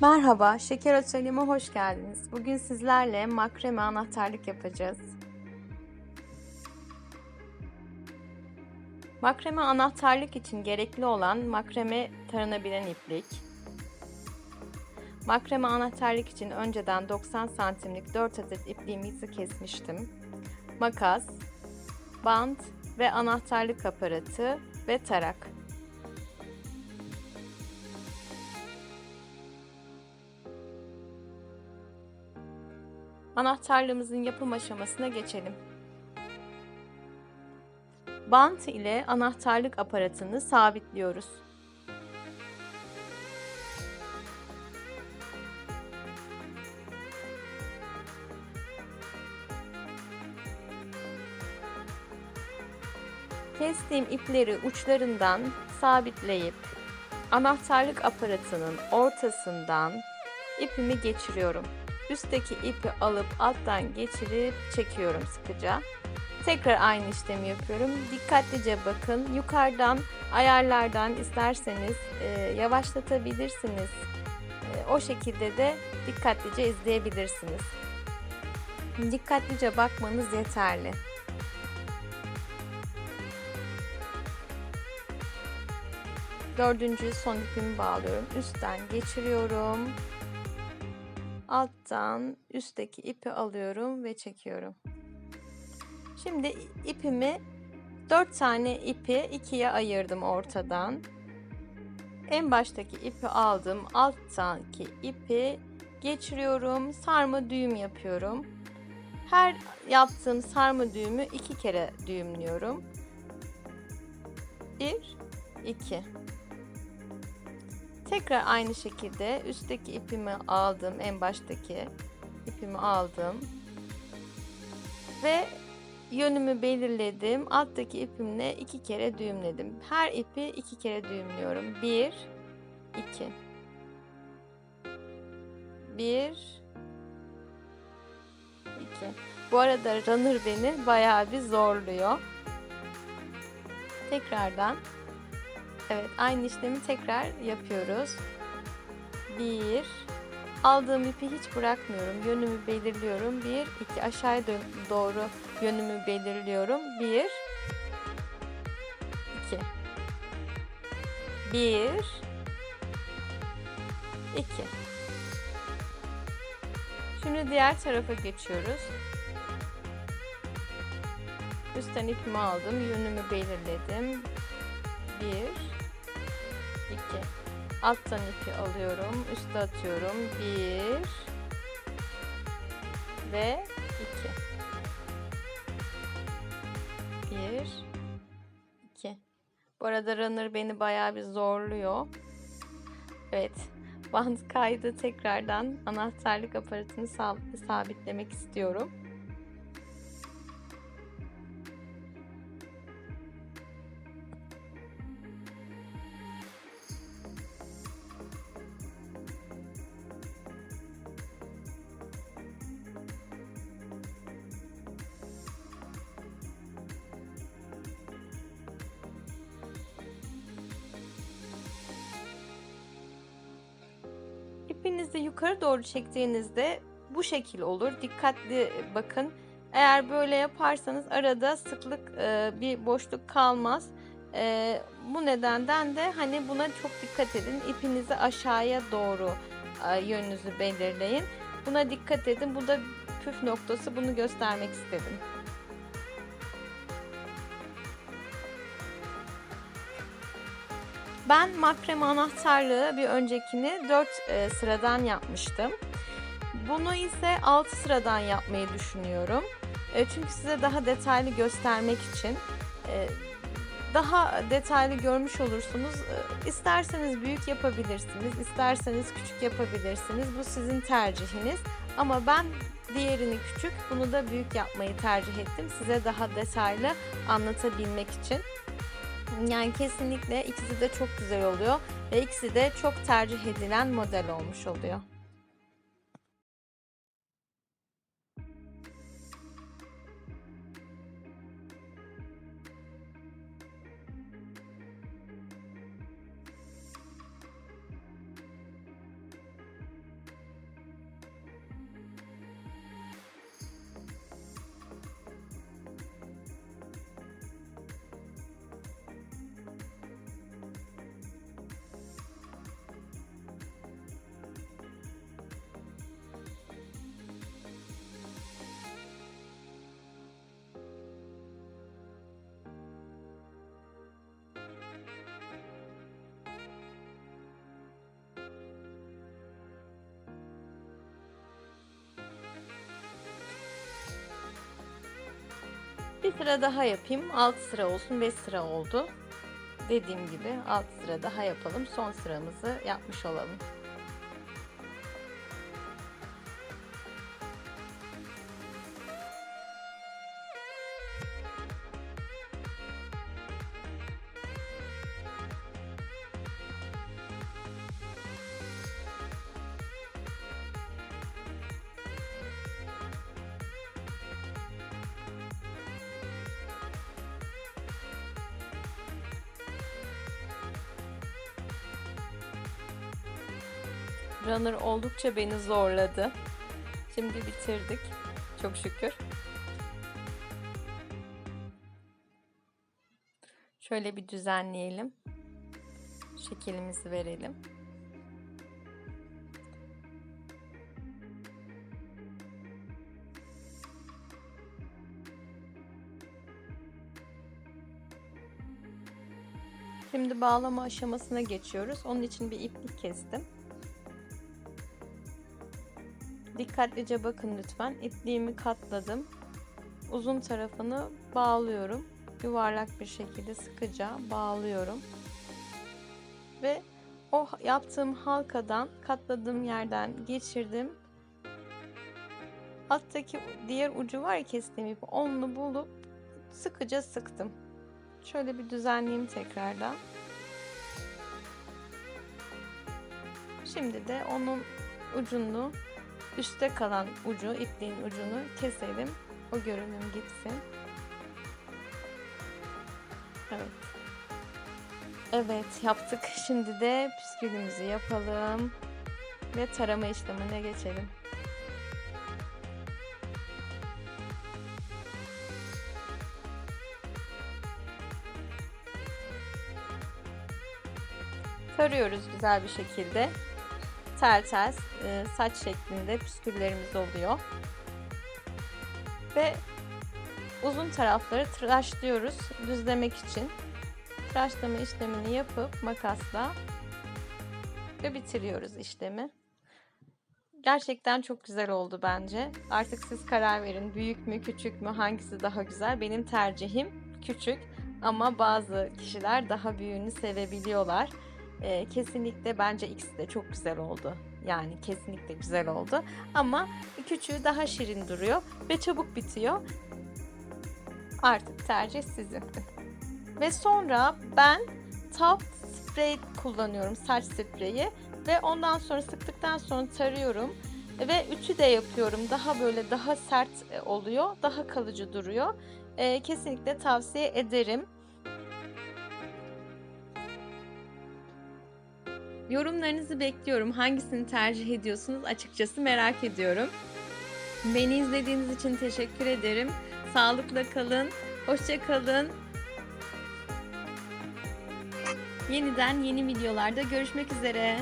Merhaba, Şeker Atölyeme hoş geldiniz. Bugün sizlerle makreme anahtarlık yapacağız. Makreme anahtarlık için gerekli olan makreme taranabilen iplik. Makreme anahtarlık için önceden 90 santimlik 4 adet ipliğimizi kesmiştim. Makas, bant ve anahtarlık aparatı ve tarak. Anahtarlığımızın yapım aşamasına geçelim. Bant ile anahtarlık aparatını sabitliyoruz. Kestiğim ipleri uçlarından sabitleyip anahtarlık aparatının ortasından ipimi geçiriyorum. Üstteki ipi alıp alttan geçirip çekiyorum sıkıca. Tekrar aynı işlemi yapıyorum. Dikkatlice bakın. Yukarıdan ayarlardan isterseniz e, yavaşlatabilirsiniz. E, o şekilde de dikkatlice izleyebilirsiniz. Dikkatlice bakmanız yeterli. Dördüncü son ipimi bağlıyorum. Üstten geçiriyorum. Alttan üstteki ipi alıyorum ve çekiyorum. Şimdi ipimi 4 tane ipi ikiye ayırdım ortadan. En baştaki ipi aldım. Alttaki ipi geçiriyorum. Sarma düğüm yapıyorum. Her yaptığım sarma düğümü iki kere düğümlüyorum. 1 2 Tekrar aynı şekilde üstteki ipimi aldım. En baştaki ipimi aldım. Ve yönümü belirledim. Alttaki ipimle iki kere düğümledim. Her ipi iki kere düğümlüyorum. Bir, iki. Bir, iki. Bu arada runner beni bayağı bir zorluyor. Tekrardan Evet aynı işlemi tekrar yapıyoruz. Bir, aldığım ipi hiç bırakmıyorum. Yönümü belirliyorum. Bir, iki aşağıya doğru yönümü belirliyorum. Bir, iki. Bir, iki. Şimdi diğer tarafa geçiyoruz. Üstten ipimi aldım. Yönümü belirledim. Bir, 2 alttan ipi alıyorum üste atıyorum. 1 ve 2 1 2 bu arada runner beni bayağı bir zorluyor. Evet band kaydı tekrardan anahtarlık aparatını sabitlemek istiyorum İpinizi yukarı doğru çektiğinizde bu şekil olur. Dikkatli bakın. Eğer böyle yaparsanız arada sıklık e, bir boşluk kalmaz. E, bu nedenden de hani buna çok dikkat edin. İpinizi aşağıya doğru e, yönünüzü belirleyin. Buna dikkat edin. Bu da püf noktası. Bunu göstermek istedim. Ben makreme anahtarlığı bir öncekini 4 e, sıradan yapmıştım. Bunu ise 6 sıradan yapmayı düşünüyorum. E, çünkü size daha detaylı göstermek için e, daha detaylı görmüş olursunuz. E, isterseniz büyük yapabilirsiniz, isterseniz küçük yapabilirsiniz. Bu sizin tercihiniz. Ama ben diğerini küçük, bunu da büyük yapmayı tercih ettim. Size daha detaylı anlatabilmek için. Yani kesinlikle ikisi de çok güzel oluyor ve ikisi de çok tercih edilen model olmuş oluyor. Bir sıra daha yapayım. 6 sıra olsun. 5 sıra oldu. Dediğim gibi 6 sıra daha yapalım. Son sıramızı yapmış olalım. Runner oldukça beni zorladı. Şimdi bitirdik. Çok şükür. Şöyle bir düzenleyelim. Şekilimizi verelim. Şimdi bağlama aşamasına geçiyoruz. Onun için bir iplik kestim. Dikkatlice bakın lütfen. İpliğimi katladım. Uzun tarafını bağlıyorum. Yuvarlak bir şekilde sıkıca bağlıyorum. Ve o yaptığım halkadan katladığım yerden geçirdim. Alttaki diğer ucu var ya kestiğim ip onu bulup sıkıca sıktım. Şöyle bir düzenleyeyim tekrardan. Şimdi de onun ucunu üstte kalan ucu, ipliğin ucunu keselim. O görünüm gitsin. Evet. Evet yaptık. Şimdi de püskülümüzü yapalım. Ve tarama işlemine geçelim. Tarıyoruz güzel bir şekilde tel tel e, saç şeklinde püsküllerimiz oluyor. Ve uzun tarafları tıraşlıyoruz düzlemek için. Tıraşlama işlemini yapıp makasla ve bitiriyoruz işlemi. Gerçekten çok güzel oldu bence. Artık siz karar verin. Büyük mü, küçük mü, hangisi daha güzel? Benim tercihim küçük ama bazı kişiler daha büyüğünü sevebiliyorlar. Ee, kesinlikle bence ikisi de çok güzel oldu. Yani kesinlikle güzel oldu. Ama küçüğü daha şirin duruyor ve çabuk bitiyor. Artık tercih sizin. Ve sonra ben top sprey kullanıyorum. Saç spreyi. Ve ondan sonra sıktıktan sonra tarıyorum. Ve üçü de yapıyorum. Daha böyle daha sert oluyor. Daha kalıcı duruyor. Ee, kesinlikle tavsiye ederim. Yorumlarınızı bekliyorum. Hangisini tercih ediyorsunuz açıkçası merak ediyorum. Beni izlediğiniz için teşekkür ederim. Sağlıkla kalın. Hoşça kalın. Yeniden yeni videolarda görüşmek üzere.